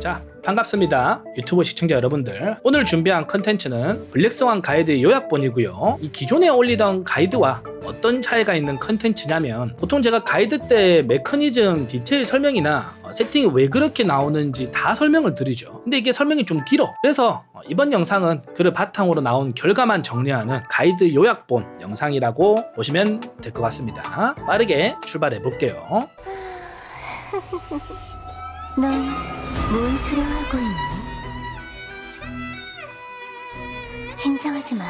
자 반갑습니다. 유튜브 시청자 여러분들. 오늘 준비한 컨텐츠는 블랙스완 가이드 요약본이고요. 이 기존에 올리던 가이드와 어떤 차이가 있는 컨텐츠냐면 보통 제가 가이드 때 메커니즘 디테일 설명이나 어, 세팅이 왜 그렇게 나오는지 다 설명을 드리죠. 근데 이게 설명이 좀 길어. 그래서 어, 이번 영상은 그를 바탕으로 나온 결과만 정리하는 가이드 요약본 영상이라고 보시면 될 것 같습니다. 빠르게 출발해 볼게요. 넌 뭘 두려워하고 있니? 긴장하지 마.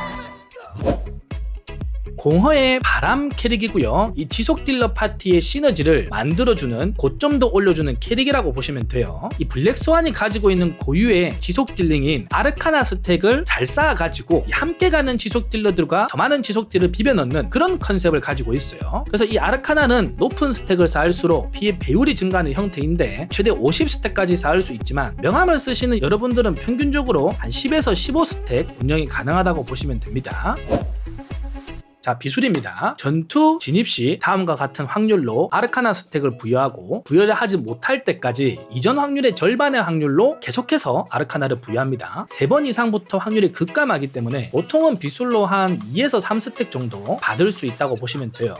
공허의 바람 캐릭이고요. 이 지속 딜러 파티의 시너지를 만들어주는 고점도 올려주는 캐릭이라고 보시면 돼요. 이 블랙스완이 가지고 있는 고유의 지속 딜링인 아르카나 스택을 잘 쌓아가지고 이 함께 가는 지속 딜러들과 더 많은 지속 딜을 비벼 넣는 그런 컨셉을 가지고 있어요. 그래서 이 아르카나는 높은 스택을 쌓을수록 피해 배율이 증가하는 형태인데 최대 50스택까지 쌓을 수 있지만 명함을 쓰시는 여러분들은 평균적으로 한 10에서 15스택 운영이 가능하다고 보시면 됩니다. 자 비술입니다. 전투 진입 시 다음과 같은 확률로 아르카나 스택을 부여하고 부여를 하지 못할 때까지 이전 확률의 절반의 확률로 계속해서 아르카나를 부여합니다. 세번 이상부터 확률이 급감하기 때문에 보통은 비술로 한 2에서 3스택 정도 받을 수 있다고 보시면 돼요.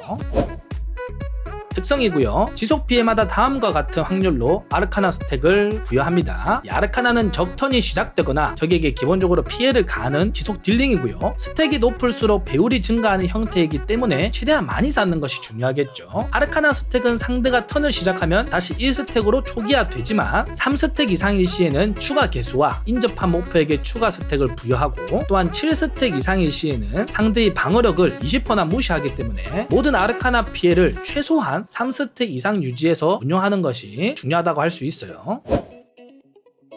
특성이고요. 지속 피해마다 다음과 같은 확률로 아르카나 스택을 부여합니다. 이 아르카나는 적턴이 시작되거나 적에게 기본적으로 피해를 가하는 지속 딜링이고요. 스택이 높을수록 배율이 증가하는 형태이기 때문에 최대한 많이 쌓는 것이 중요하겠죠. 아르카나 스택은 상대가 턴을 시작하면 다시 1스택으로 초기화되지만 3스택 이상일 시에는 추가 개수와 인접한 목표에게 추가 스택을 부여하고 또한 7스택 이상일 시에는 상대의 방어력을 20%나 무시하기 때문에 모든 아르카나 피해를 최소한 3스택 이상 유지해서 운영하는 것이 중요하다고 할 수 있어요.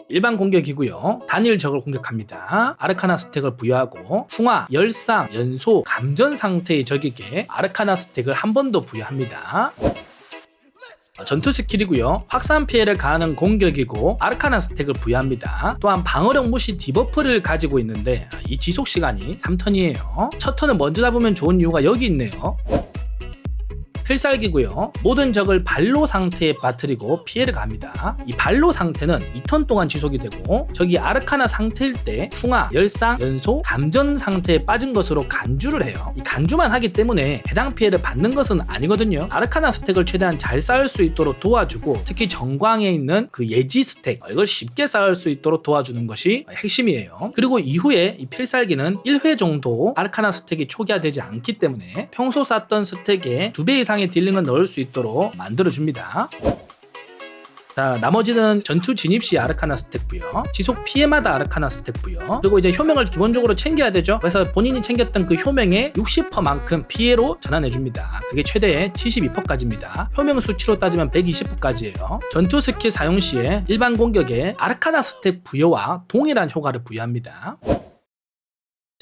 일반 공격이고요. 단일 적을 공격합니다. 아르카나 스택을 부여하고 풍화, 열상, 연소, 감전 상태의 적에게 아르카나 스택을 한 번 더 부여합니다. 어, 전투 스킬이고요. 확산 피해를 가하는 공격이고 아르카나 스택을 부여합니다. 또한 방어력 무시 디버프를 가지고 있는데 이 지속 시간이 3턴이에요. 첫 턴을 먼저 잡으면 좋은 이유가 여기 있네요. 필살기고요. 모든 적을 발로 상태에 빠뜨리고 피해를 갑니다. 이 발로 상태는 2턴 동안 지속이 되고 적이 아르카나 상태일 때 풍화, 열상, 연소, 감전 상태에 빠진 것으로 간주를 해요. 이 간주만 하기 때문에 해당 피해를 받는 것은 아니거든요. 아르카나 스택을 최대한 잘 쌓을 수 있도록 도와주고 특히 정광에 있는 그 예지 스택 이걸 쉽게 쌓을 수 있도록 도와주는 것이 핵심이에요. 그리고 이후에 이 필살기는 1회 정도 아르카나 스택이 초기화되지 않기 때문에 평소 쌓던 스택에 2배 이상 의 딜링을 넣을 수 있도록 만들어줍니다. 자, 나머지는 전투 진입 시 아르카나 부여, 지속 피해마다 아르카나 부여, 그리고 이제 효명을 기본적으로 챙겨야 되죠. 그래서 본인이 챙겼던 그 효명의 60%만큼 피해로 전환해 줍니다. 그게 최대 72%까지입니다. 효명 수치로 따지면 120%까지예요. 전투 스킬 사용 시에 일반 공격에 아르카나 스택 부여와 동일한 효과를 부여합니다.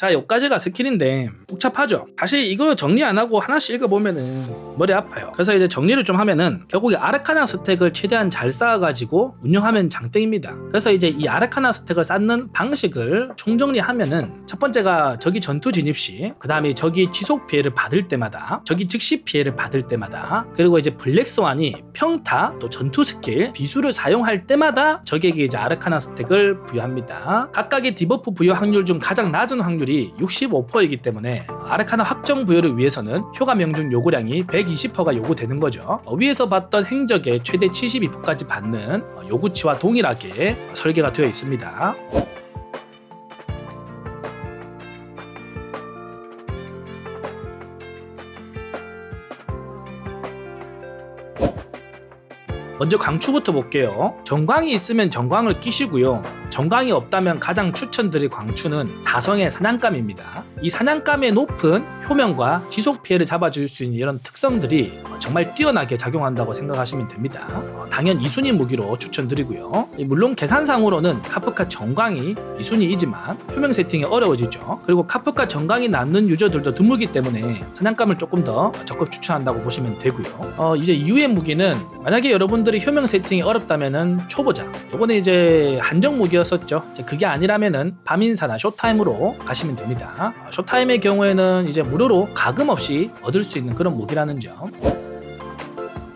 자, 여기까지가 스킬인데 복잡하죠. 사실 이거 정리 안 하고 하나씩 읽어보면은 머리 아파요. 그래서 이제 정리를 좀 하면은 결국에 아르카나 스택을 최대한 잘 쌓아가지고 운영하면 장땡입니다. 그래서 이제 이 아르카나 스택을 쌓는 방식을 총정리하면은 첫 번째가 적이 전투 진입 시, 그 다음에 적이 지속 피해를 받을 때마다, 적이 즉시 피해를 받을 때마다, 그리고 이제 블랙스완이 평타 또 전투 스킬 비수를 사용할 때마다 적에게 이제 아르카나 스택을 부여합니다. 각각의 디버프 부여 확률 중 가장 낮은 확률이 65%이기 때문에 아르카나 확정 부여를 위해서는 효과 명중 요구량이 120%가 요구되는 거죠. 어, 위에서 봤던 행적의 최대 72%까지 받는 어, 요구치와 동일하게 설계가 되어 있습니다. 먼저 광추부터 볼게요. 정광이 있으면 정광을 끼시고요. 정광이 없다면 가장 추천드릴 광추는 사성의 사냥감입니다. 이 사냥감의 높은 효명과 지속 피해를 잡아줄 수 있는 이런 특성들이 정말 뛰어나게 작용한다고 생각하시면 됩니다. 어, 당연 2순위 무기로 추천드리고요. 물론 계산상으로는 카프카 정광이 2순위이지만 효명 세팅이 어려워지죠. 그리고 카프카 정광이 남는 유저들도 드물기 때문에 사냥감을 조금 더 적극 추천한다고 보시면 되고요. 어, 이제 이후의 무기는 만약에 여러분들이 효명 세팅이 어렵다면은 초보자. 요거는 이제 한정 무기였었죠. 그게 아니라면은 밤인사나 쇼타임으로 가시면 됩니다. 어, 쇼타임의 경우에는 이제 무료로 가금 없이 얻을 수 있는 그런 무기라는 점.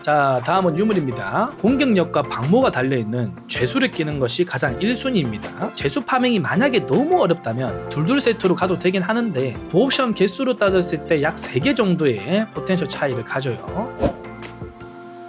자 다음은 유물입니다. 공격력과 방모가 달려있는 죄수를 끼는 것이 가장 1순위입니다. 죄수 파밍이 만약에 너무 어렵다면 둘둘 세트로 가도 되긴 하는데 부옵션 개수로 따졌을 때 약 3개 정도의 포텐셜 차이를 가져요.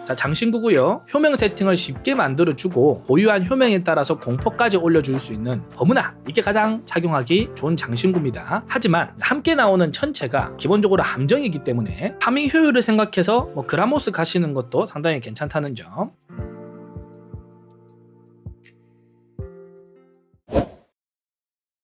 자 장신구고요. 효명 세팅을 쉽게 만들어주고 보유한 효명에 따라서 공포까지 올려줄 수 있는 버무나 이게 가장 착용하기 좋은 장신구입니다. 하지만 함께 나오는 천체가 기본적으로 함정이기 때문에 파밍 효율을 생각해서 뭐 그라모스 가시는 것도 상당히 괜찮다는 점.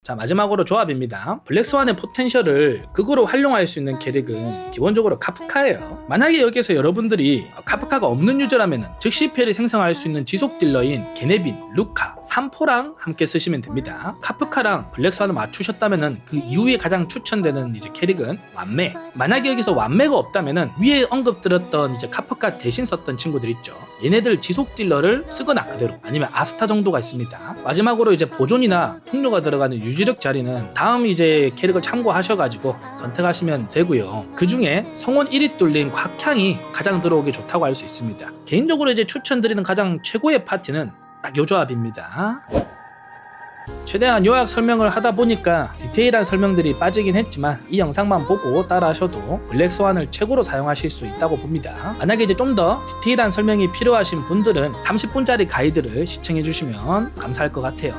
자 마지막으로 조합입니다. 블랙스완의 포텐셜을 극으로 활용할 수 있는 캐릭은 기본적으로 카프카예요. 만약에 여기서 여러분들이 카프카가 없는 유저라면 즉시 피해를 생성할 수 있는 지속 딜러인 게네빈, 루카, 삼포랑 함께 쓰시면 됩니다. 카프카랑 블랙스완을 맞추셨다면 그 이후에 가장 추천되는 이제 캐릭은 완매. 만약에 여기서 완매가 없다면 위에 언급드렸던 이제 카프카 대신 썼던 친구들 있죠. 얘네들 지속 딜러를 쓰거나 그대로 아니면 아스타 정도가 있습니다. 마지막으로 이제 보존이나 풍류가 들어가는 유지력 자리는 다음 이제 캐릭을 참고하셔가지고 선택하시면 되고요. 그 중에 성원 1위 뚫린 곽향이 가장 들어오기 좋다고 할 수 있습니다. 개인적으로 이제 추천드리는 가장 최고의 파티는 딱 요 조합입니다. 최대한 요약 설명을 하다 보니까 디테일한 설명들이 빠지긴 했지만 이 영상만 보고 따라하셔도 블랙스완을 최고로 사용하실 수 있다고 봅니다. 만약에 이제 좀 더 디테일한 설명이 필요하신 분들은 30분짜리 가이드를 시청해 주시면 감사할 것 같아요.